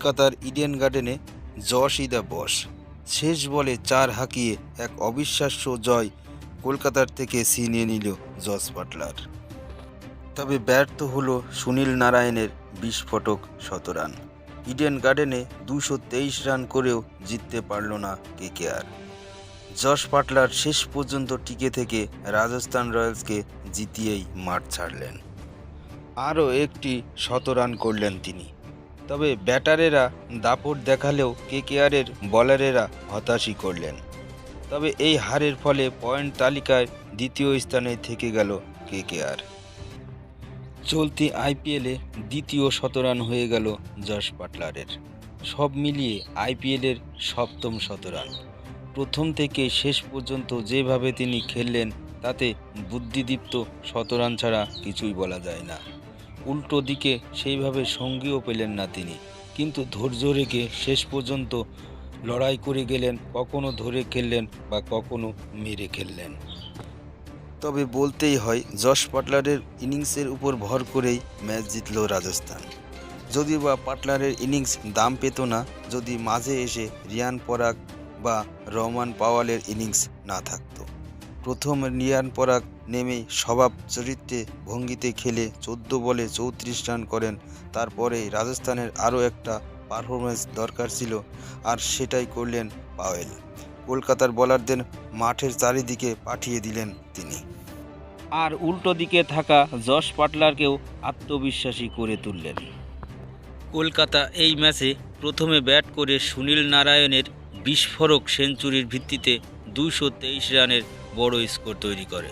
কলকাতার ইডেন গার্ডেনে জশ ইদা বস। শেষ বলে চার হাঁকিয়ে এক অবিশ্বাস্য জয় কলকাতার থেকে ছিনিয়ে নিল জস বাটলার। তবে ব্যর্থ হলো সুনীল নারায়ণের বিস্ফোটক শতরান। ইডেন গার্ডেনে দুশো তেইশ রান করেও জিততে পারল না কেকেআর। জশ পাটলার শেষ পর্যন্ত টিকে থেকে রাজস্থান রয়্যালসকে জিতিয়েই মাঠ ছাড়লেন। আরও একটি শতরান করলেন তিনি। তবে ব্যাটারেরা দাপট দেখালেও কেকেআরের বলারেরা হতাশই করলেন। তবে এই হারের ফলে পয়েন্ট তালিকায় দ্বিতীয় স্থানে থেকে গেল কেকেআর। চলতি আইপিএলে দ্বিতীয় শতরান হয়ে গেল যশ পাটলারের। সব মিলিয়ে আইপিএলের সপ্তম শতরান। প্রথম থেকে শেষ পর্যন্ত যেভাবে তিনি খেললেন, তাতে বুদ্ধিদীপ্ত শতরান ছাড়া কিছুই বলা যায় না। উল্টো দিকে সেইভাবে সঙ্গীও পেলেন না তিনি। কিন্তু ধৈর্য রেখে শেষ পর্যন্ত লড়াই করে গেলেন, কখনো ধরে খেললেন বা কখনো মেরে খেললেন। তবে বলতেই হয় যশ পাটলারের ইনিংসের উপর ভর করেই ম্যাচ জিতল রাজস্থান। যদিও বা পাটলারের ইনিংস দাম পেত না, যদি মাঝে এসে রিয়ান পরাগ বা রহমান পাওয়ালের ইনিংস না থাকতো। প্রথম রিয়ান পরাগ নেমে স্বভাব চরিত্রে ভঙ্গিতে খেলে চোদ্দ বলে চৌত্রিশ রান করেন। তারপরে রাজস্থানের আরও একটা পারফরমেন্স দরকার ছিল, আর সেটাই করলেন পাওয়েল। কলকাতার বোলারদের মাঠের চারিদিকে পাঠিয়ে দিলেন তিনি। আর উল্টো দিকে থাকা যশ পাটলারকেও আত্মবিশ্বাসী করে তুললেন। কলকাতা এই ম্যাচে প্রথমে ব্যাট করে সুনীল নারায়ণের বিস্ফোরক সেঞ্চুরির ভিত্তিতে তেইশ রানের বড় স্কোর তৈরি করে।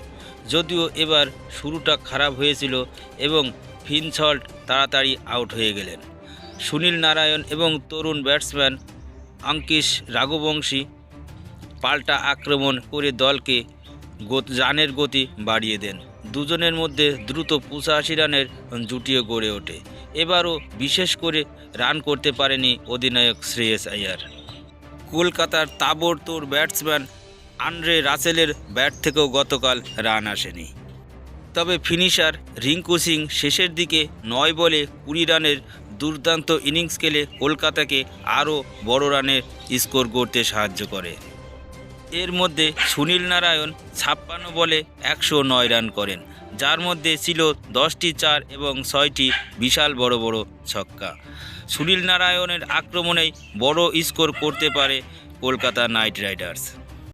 যদিও এবার শুরুটা খারাপ হয়েছিল এবং ফিনসল্ট তাড়াতাড়ি আউট হয়ে গেলেন। সুনীল নারায়ণ এবং তরুণ ব্যাটসম্যান অঙ্কিশ রাঘবংশী পাল্টা আক্রমণ করে দলকে রানের গতি বাড়িয়ে দেন। দুজনের মধ্যে দ্রুত পঁচাশি রানের জুটিও গড়ে ওঠে। এবারও বিশেষ করে রান করতে পারেনি অধিনায়ক শ্রেয়স আয়ার। কলকাতার তাবড়তোড় ব্যাটসম্যান আন্দ্রে রাসেলের ব্যাট থেকেও গতকাল রান আসেনি। তবে ফিনিশার রিঙ্কু সিং শেষের দিকে নয় বলে কুড়ি রানের দুর্দান্ত ইনিংস খেলে কলকাতাকে আরও বড় রানের স্কোর করতে সাহায্য করে। এর মধ্যে সুনীল নারায়ণ ছাপ্পান্ন বলে একশো নয় রান করেন, যার মধ্যে ছিল দশটি চার এবং ছয়টি বিশাল বড় বড় ছক্কা। সুনীল নারায়ণের আক্রমণেই বড় স্কোর করতে পারে কলকাতা নাইট রাইডার্স।